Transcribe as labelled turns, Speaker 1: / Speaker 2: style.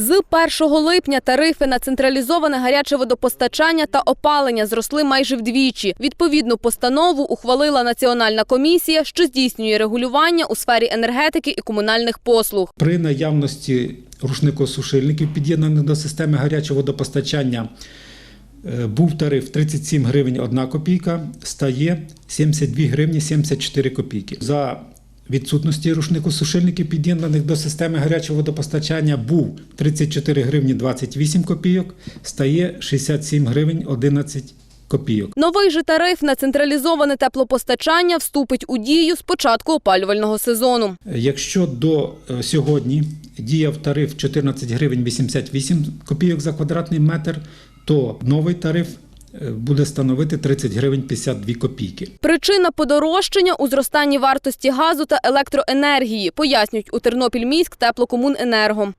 Speaker 1: З 1 липня тарифи на централізоване гаряче водопостачання та опалення зросли майже вдвічі. Відповідну постанову ухвалила Національна комісія, що здійснює регулювання у сфері енергетики і комунальних послуг.
Speaker 2: При наявності рушникосушильників, під'єднаних до системи гарячого водопостачання, е, був тариф 37 гривень 1 копійка, стає 72 гривні 74 копійки. За відсутності рушникосушильників, під'єднаних до системи гарячого водопостачання, був 34 гривні 28 копійок, стає 67 гривень 11 копійок.
Speaker 1: Новий же тариф на централізоване теплопостачання вступить у дію з початку опалювального сезону.
Speaker 2: Якщо до е, сьогодні діяв тариф 14 гривень 88 копійок за квадратний метр, то новий тариф буде становити 30 гривень 52 копійки.
Speaker 1: Причина подорожчання у зростанні вартості газу та електроенергії, пояснюють у Тернопільміськ теплокомуненерго.